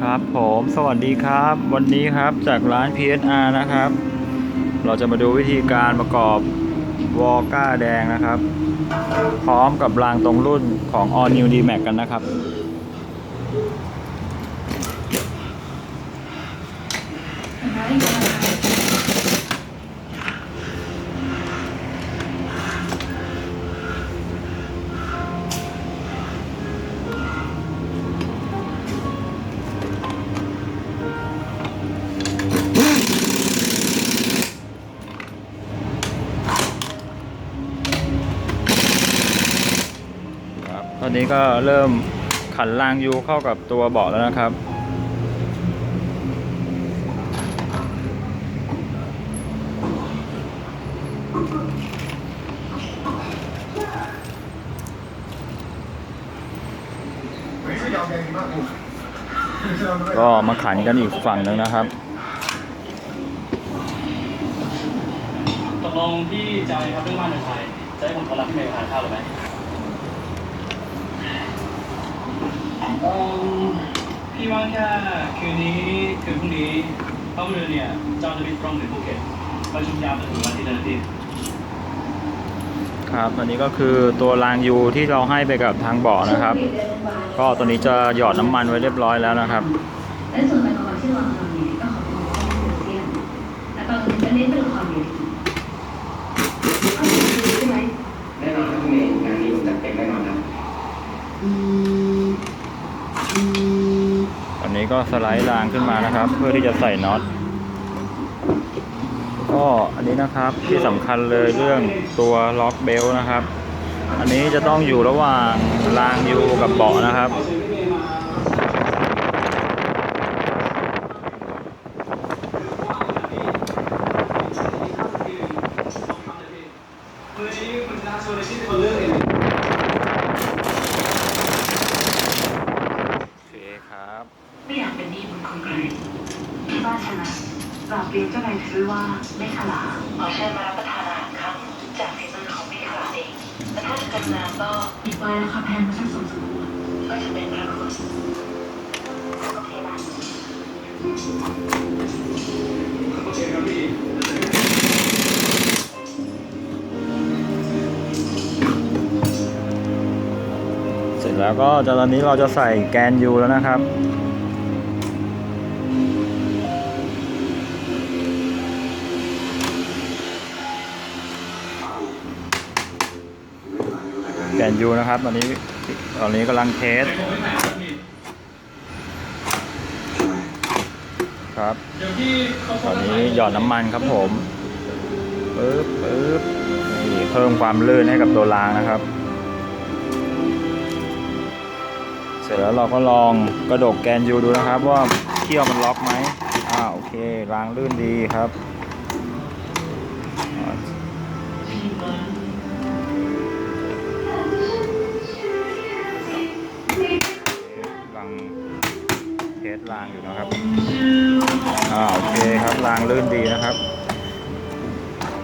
ครับผมสวัสดีครับ วันนี้ครับจากร้าน PSR นะครับ เราจะมาดูวิธีการประกอบวอลก้าแดงนะครับ พร้อมกับรางตรงรุ่นของ All New D Max กันนะครับอ อนนี้ก็เริ่มขันรางยูเข้ากับตัวเบาะแล้วนะครับ ก็มาขันกันอีกฝั่งหนึ่งนะครับตกลงพี่จะเอาครับเรื่องบ้านในไทยจะให้ผมขอรับพี่เมย์ไปทานข้าวหรือไม่เอิ่ม พี่ว่าแค่คืนนี้คืนพรุ่งนี้ต้องเรือเนี่ยเจ้าจะบินตรงถึงภูเก็ตประชุมยามจนถึงวันที่เดินที่ครับ อันนี้ก็คือตัวรางยูที่เราให้ไปกับทางเบาะนะครับ ก็ตัวนี้จะหยอดน้ำมันไว้เรียบร้อยแล้วนะครับและส่วนแอลกอฮอล์ที่วางเราเนี่ยก็ขอบคุณที่เป็นเซียนแล้วก็จะเน้นเรื่องความเร็วใช่ไหมแน่นอนครับคุณเมย์งานนี้ผมจัดเต็มแน่นอนครับ ก็สไลด์รางขึ้นมานะครับ เพื่อที่จะใส่น็อตก็อันนี้นะครับที่สำคัญเลยเรื่องตัวล็อกเบลนะครับ อันนี้จะต้องอยู่ระหว่างรางยูกับเบาะนะครับ ขอเชิญพี่เมย์มาวันนี้คุณชนะชวนในที่เป็นคนเลือกเอง โอเคครับ ไม่อยากเป็นหนี้บุญคุณใครที่บ้านฉันนะกราบเรียนเจ้านายซื้อว่าไม่ขลาขอเชิญมารับประทานอาหารค่ำจากฝีมือของไม่ขลาเองและถ้าจะกรุณาก็อีกใบราคาแพงมาสักสองสามวันก็จะเป็นพระคุณโอเคนะโอเคครับพี่เสร็จแล้วก็จะตอนนี้เราจะใส่แกนยูแล้วนะครับ กนยูนะครับ ตอนนี้ตอนนี้กำลังเทสครับตอนนี้หยอดน้ำมันครับผมปึ๊บปึ๊บนี่เพิ่มความลื่นให้กับตัวรางนะครับ เสร็จแล้วเราก็ลองกระดกแกนยูดูนะครับ ว่าเขี้ยวมันล็อกไหมอ่าโอเครางลื่นดีครับ รางอยู่นะครับอ่าโอเคครับรางลื่นดีนะครับ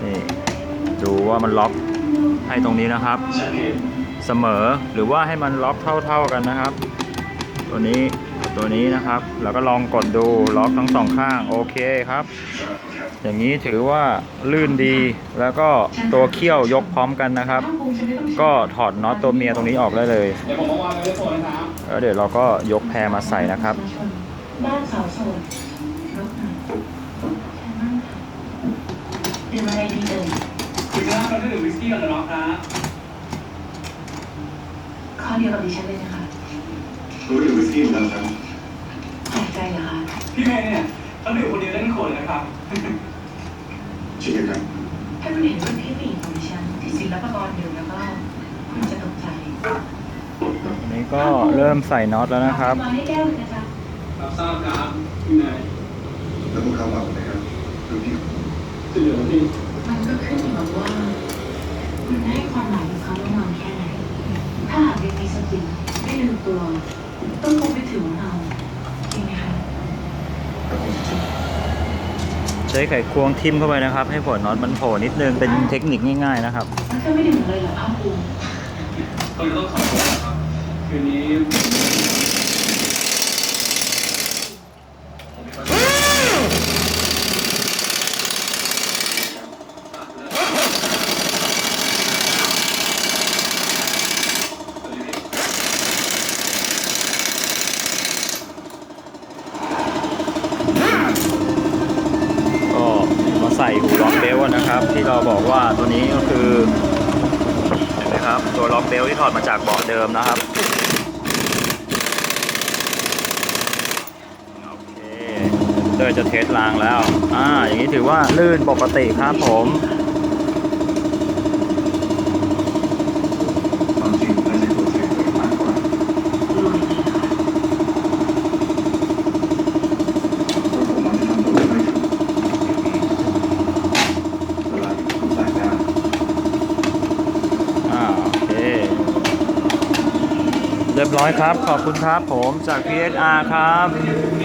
นี่ดูว่ามันล็อกให้ตรงนี้นะครับ เสมอหรือว่าให้มันล็อกเท่า ๆกันนะครับ ตัวนี้ตัวนี้นะครับแล้วก็ลองกดดูล็อกทั้งสองข้างโอเคครับ อย่างนี้ถือว่าลื่นดีแล้วก็ตัวเขี้ยวยกพร้อมกันนะครับ ก็ถอดน็อตตัวเมียตรงนี้ออกได้เลยแล้วเดี๋ยวเราก็ยกแพรมาใส่นะครับ บ้านเสาโซนรถหน่อยใช่มากค่ะดื่มอะไรดีเอ่ยคุณชนะเขาดื่มวิสกี้กับน้องครับข้อเดียวกับดิฉันเลยนะคะรู้อยู่วิสกี้เหมือนกันครับแปลกใจเหรอคะพี่เมย์เนี่ยเขาดื่มคนเดียวได้ไม่ขวดเลยนะครับชิคกี้พายถ้าคุณเห็นรุ่นพี่ผู้หญิงของดิฉันที่ศิลปากรอยู่แล้วก็คุณจะตกใจอันนี้ก็เริ่มใส่น็อตแล้วนะครับมาให้แก้วเลยนะจ๊ะ รับทราบครับพี่เมย์แล้วพวกเขาบอกเลยครับดูพี่จะเหลือพี่มันก็ขึ้นอยู่กับว่าคุณให้ความหมายกับเขาระหว่างแค่ไหน ถ้าหากยังมีสติไม่ลืมตัวต้องคงไปถึงเราจริงไหมคะใช้ไขควงทิ่มเข้าไปนะครับ ให้หัวน็อตมันโผล่นิดนึงเป็นเทคนิคง่ายๆนะครับแล้วก็ไม่ดื่มเลยเหรอภาคภูมิก็ต้องขอโทษนะครับคืนนี้ เบลนะครับ ที่เราบอกว่าตัวนี้ก็คือเห็นไหมครับ ตัวล็อกเบลที่ถอดมาจากเบาะเดิมนะครับโอเคเดยจะเทสรางแล้ว อ่า อย่างนี้ถือว่าลื่นปกติครับผมจริงน่าจะตัวเซ็กเลยมากกว่า ลุยเลยค่ะ เพราะผมมันทำตัวไม่ถูกเวลาอยู่กับสายหน้า อ่า โอเค เรียบร้อยครับ ขอบคุณครับผมจาก PSR ครับ